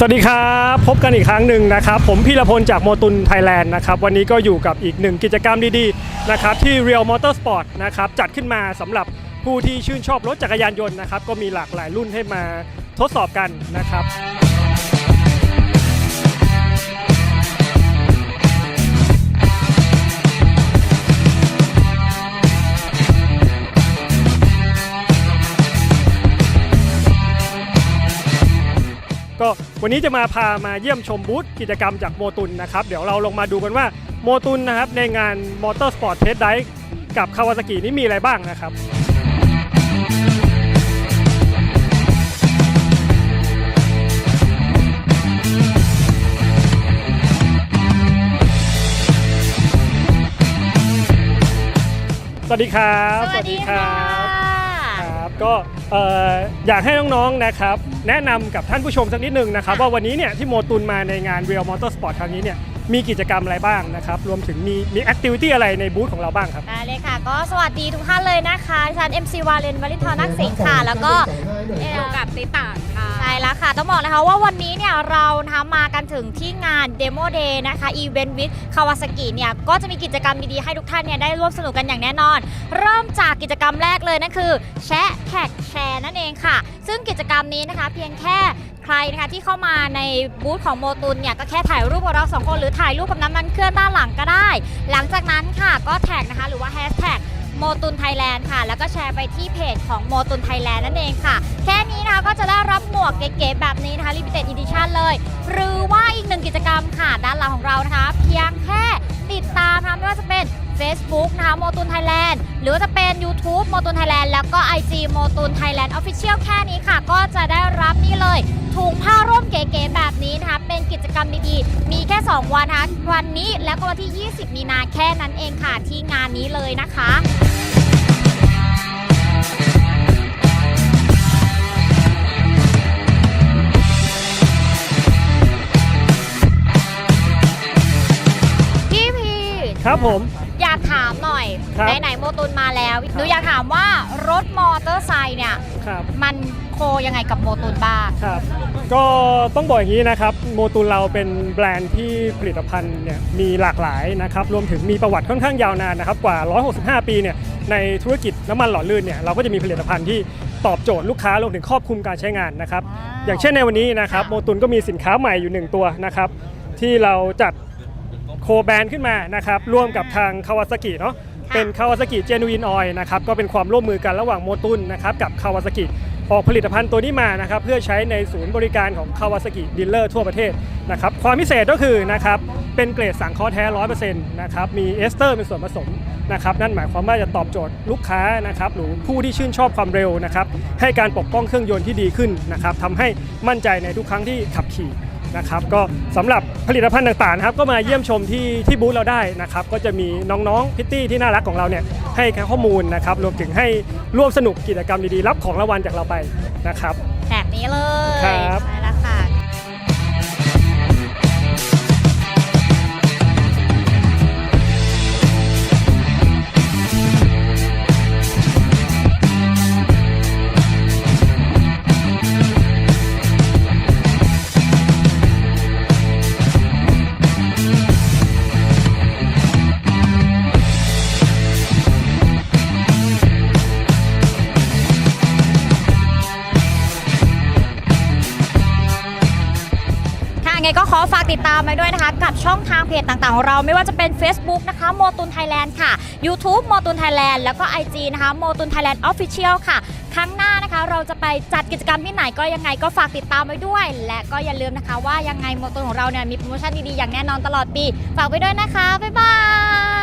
สวัสดีครับ พบกันอีกครั้งหนึ่งนะครับ ผมพีรพลจากโมตุนไทยแลนด์นะครับ วันนี้ก็อยู่กับอีกหนึ่งกิจกรรมดีๆนะครับที่ Real Motorsport นะครับจัดขึ้นมาสำหรับผู้ที่ชื่นชอบรถจักรยานยนต์นะครับ ก็มีหลากหลายรุ่นให้มาทดสอบกันนะครับ ก็วันนี้จะมาพามาเยี่ยมชมบูธกิจกรรมจากโมตุนนะครับ เดี๋ยวเราลงมาดูกันว่าโมตุนนะครับในงานมอเตอร์สปอร์ตเทสไดกับคาวาซากินี่มีอะไรบ้างนะครับสวัสดีครับ สวัสดีค่ะครับ ก็ออยากให้น้องๆนะครับแนะนำกับท่านผู้ชมสักนิดหนึ่งนะครับว่าวันนี้เนี่ยที่โมตุนมาในงาน Real Motorsport ครั้งนี้เนี่ย มีกิจกรรมอะไรบ้างนะครับรวมถึงมีมีแอคทิวิตี้อะไรในบูธของเราบ้างครับ ได้เลยค่ะ ก็สวัสดีทุกท่านเลยนะคะดิฉัน MC วาเลนวลินทรนักสิงห์ค่ะ แล้วก็เอ่อ กับติตาค่ะ ใช่แล้วค่ะ ต้องบอกนะคะว่าวันนี้เนี่ยเรานะคะมากันถึงที่งาน Demo Day นะคะอีเวนต์วิ h คาวาซากิเนี่ยก็จะมีกิจกรรมดีๆ ให้ทุกท่านเนี่ยได้ร่วมสนุกกันอย่างแน่นอน เริ่มจากกิจกรรมแรกเลยนั่นคือ แชะแท็กแชร์นั่นเองค่ะ ซึ่งกิจกรรมนี้นะคะเพียงแค่ ใครนะคะที่เข้ามาในบูธของโมตุนเนี่ยก็แค่ถ่ายรูปกับเราสองคนหรือถ่ายรูปกับน้ำมันเครื่องด้านหลังก็ได้ หลังจากนั้นค่ะก็แท็กนะคะหรือว่าแฮชแท็กโมตุนไทยแลนด์ค่ะ แล้วก็แชร์ไปที่เพจของโมตุนไทยแลนด์นั่นเองค่ะ แค่นี้นะคะก็จะได้รับหมวกเก๋ๆแบบนี้นะคะ Limited Edition เลย หรือว่าอีกหนึ่งกิจกรรมค่ะ ด้านหลังของเรานะคะ เพียงแค่ติดตามนะคะไม่ว่าจะเป็น Facebook นะคะโมตุนไทยแลนด์หรือว่าจะเป็น YouTube โมตุนไทยแลนด์แล้วก็ IG โมตุนไทยแลนด์ออฟฟิเชียลแค่นี้ค่ะ ก็จะได้รับนี่เลยถุงผ้าร่มเก๋ๆแบบนี้นะคะ เป็นกิจกรรมดีๆ มีแค่ 2 วันนะคะวันนี้แล้วก็วันที่ 20 มีนาแค่นั้นเองค่ะที่งานนี้เลยนะคะพี่พีครับผม น่อยครับ ไหนๆโมตุนมาแล้วหนูอยากถามว่ารถมอเตอร์ไซค์เนี่ย ครับ มันโคยังไงกับโมตุนบ้าง ครับ ก็ต้องบอกอย่างนี้นะครับ โมตุนเราเป็นแบรนด์ที่ผลิตภัณฑ์เนี่ยมีหลากหลายนะครับ รวมถึงมีประวัติค่อนข้างยาวนานนะครับ กว่า 165 ปีเนี่ย ในธุรกิจน้ำมันหล่อลื่นเนี่ยเราก็จะมีผลิตภัณฑ์ที่ตอบโจทย์ลูกค้ารวมถึงครอบคลุมการใช้งานนะครับอย่างเช่นในวันนี้นะครับโมตุนก็มีสินค้าใหม่อยู่หนึ่งตัวนะครับ ที่เราจัดโคแบรนด์ขึ้นมานะครับ ร่วมกับทางคาวาซากิเนาะค่ะ เป็นคาวาซากิเจนูอินออยนะครับก็เป็นความร่วมมือกันระหว่างโมตุนนะครับกับคาวาซากิออกผลิตภัณฑ์ตัวนี้มานะครับเพื่อใช้ในศูนย์บริการของคาวาซากิดีลเลอร์ทั่วประเทศนะครับความพิเศษก็คือนะครับเป็นเกรดสังเคราะห์แท้ร้อยเปอร์เซ็นต์นะครับมีเอสเตอร์เป็นส่วนผสมนะครับนั่นหมายความว่าจะตอบโจทย์ลูกค้านะครับหรือผู้ที่ชื่นชอบความเร็วนะครับให้การปกป้องเครื่องยนต์ที่ดีขึ้นนะครับทำให้มั่นใจในทุกครั้งที่ขับขี่ นะครับก็สำหรับผลิตภัณฑ์ต่างๆนะครับก็มาเยี่ยมชมที่ที่บูธเราได้นะครับก็จะมีน้องๆพิตตี้ที่น่ารักของเราเนี่ยให้ข้อมูลนะครับรวมถึงให้ร่วมสนุกกิจกรรมดีๆ รับของรางวัลจากเราไปนะครับแบบนี้เลยครับ ไงก็ขอฝากติดตามไปด้วยนะคะ กับช่องทางเพจต่างๆของเราไม่ว่าจะเป็น Facebook นะคะโมตุนไทยแลนด์ค่ะ YouTube โมตุนไทยแลนด์แล้วก็ IG นะคะโมตุนไทยแลนด์ออฟฟิเชียลค่ะ ครั้งหน้านะคะเราจะไปจัดกิจกรรมที่ไหนก็ยังไงก็ฝากติดตามไว้ด้วย และก็อย่าลืมนะคะว่ายังไงโมตุนของเราเนี่ยมีโปรโมชั่นดีๆอย่างแน่นอนตลอดปี ฝากไว้ด้วยนะคะบ๊ายบาย